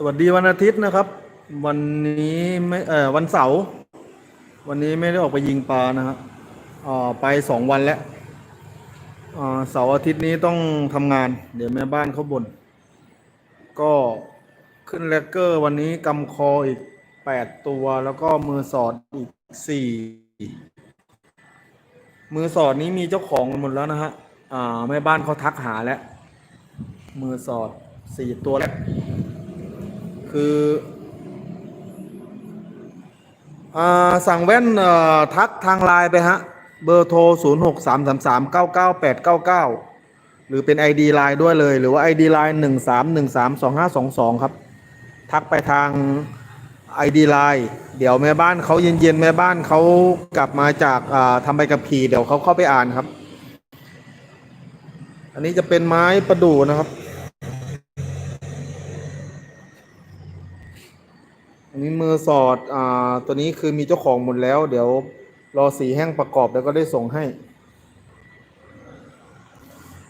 สวัสดีวันอาทิตย์นะครับ วันนี้ไม่เอ่อวันเสาร์วันนี้ไม่ได้ออกไปยิงปลานะฮะอ่าไปสองวันแล้วอ่าเสาร์อาทิตย์นี้ต้องทำงาน เดี๋ยวแม่บ้านเขาบ่นก็ขึ้นแลกเกอร์ วันนี้กำคออีกแปดตัวแล้วก็มือสอดอีกสี่มือสอดนี้มีเจ้าของหมดแล้วนะฮะอ่าแม่บ้านเขาทักหาแล้ว มือสอดสี่ตัวแล้ว คืออสั่งแว่นทักทางไลน์ไปฮะ เบอร์โทร 0 6 3 3 3 9 9 8 9 9 หรือเป็น ID ไลน์ด้วยเลย หรือว่า ID ไลน์1 3 1 3 2 5 2 2 ครับ ทักไปทาง ID ไลน์เดี๋ยวแม่บ้านเขาเย็นๆ แม่บ้านเขากลับมาจากทำใบกับขี่เดี๋ยวเขาเข้าไปอ่านครับ อันนี้จะเป็นไม้ประดู่นะครับ นนี้มือสอดอ่าตัวนี้คือมีเจ้าของหมดแล้ว เดี๋ยวรอสีแห้งประกอบแล้วก็ได้ส่งให้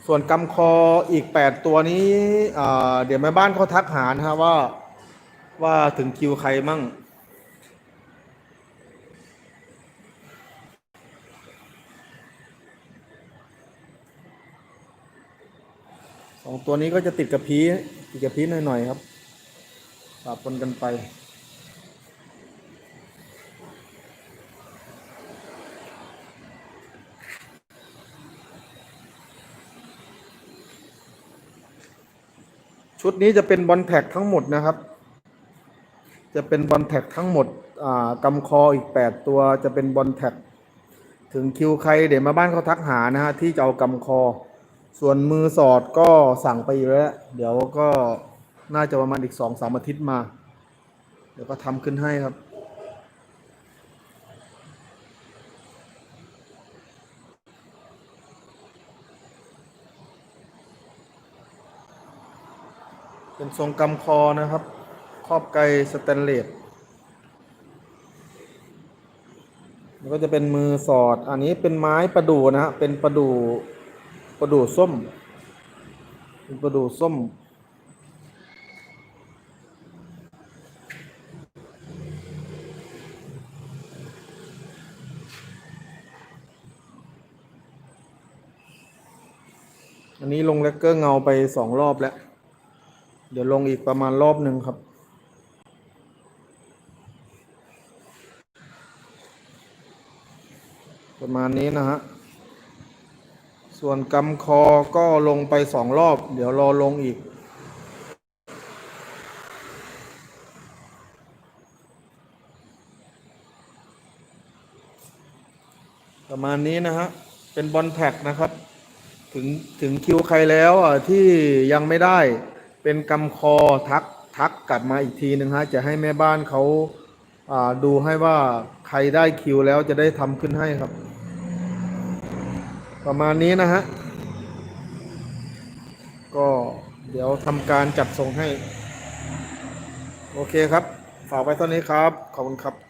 ส่วนกำคออีกแปดตัวนี้อ่าเดี๋ยวแม่บ้านเขาทักหานะฮะว่าว่าถึงคิวใครมั่งสองตัวนี้ก็จะติดกับพีติดกับพีหน่อยๆครับปะปนกันไป ชุดนี้จะเป็นบอลแท็กทั้งหมดนะครับ จะเป็นบอลแท็กทั้งหมดอ่ากำคออีก 8 ตัวจะเป็นบอลแท็กถึงคิวใครเดี๋ยวมาบ้านเขาทักหานะฮะที่จะเอากำคอ ส่วนมือสอดก็สั่งไปอยู่แล้ว เดี๋ยวก็น่าจะประมาณอีกสองสามอาทิตย์มา เดี๋ยวก็ทำขึ้นให้ครับ เป็นทรงกำคอนะครับ ครอบไกลสแตนเลสแล้วก็จะเป็นมือสอด อันนี้เป็นไม้ประดู่นะฮะ เป็นประดู่ประดู่ส้ม เป็นประดู่ส้ม อันนี้ลงแล็กเกอร์เงาไปสองรอบแล้ว เดี๋ยวลงอีกประมาณรอบหนึ่งครับ ประมาณนี้นะฮะ ส่วนกำคอก็ลงไปสองรอบ เดี๋ยวรอลงอีกประมาณนี้นะฮะ เป็นบอลแท็กนะครับ ถึงถึงคิวใครแล้วอะที่ยังไม่ได้ เป็นกำคอทักทักกลับมาอีกทีหนึ่งฮะจะให้แม่บ้านเขาอ่าดูให้ว่าใครได้คิวแล้วจะได้ทำขึ้นให้ครับ ประมาณนี้นะฮะ ก็เดี๋ยวทำการจัดส่งให้ โอเคครับ ฝากไว้เท่านี้ครับ ขอบคุณครับ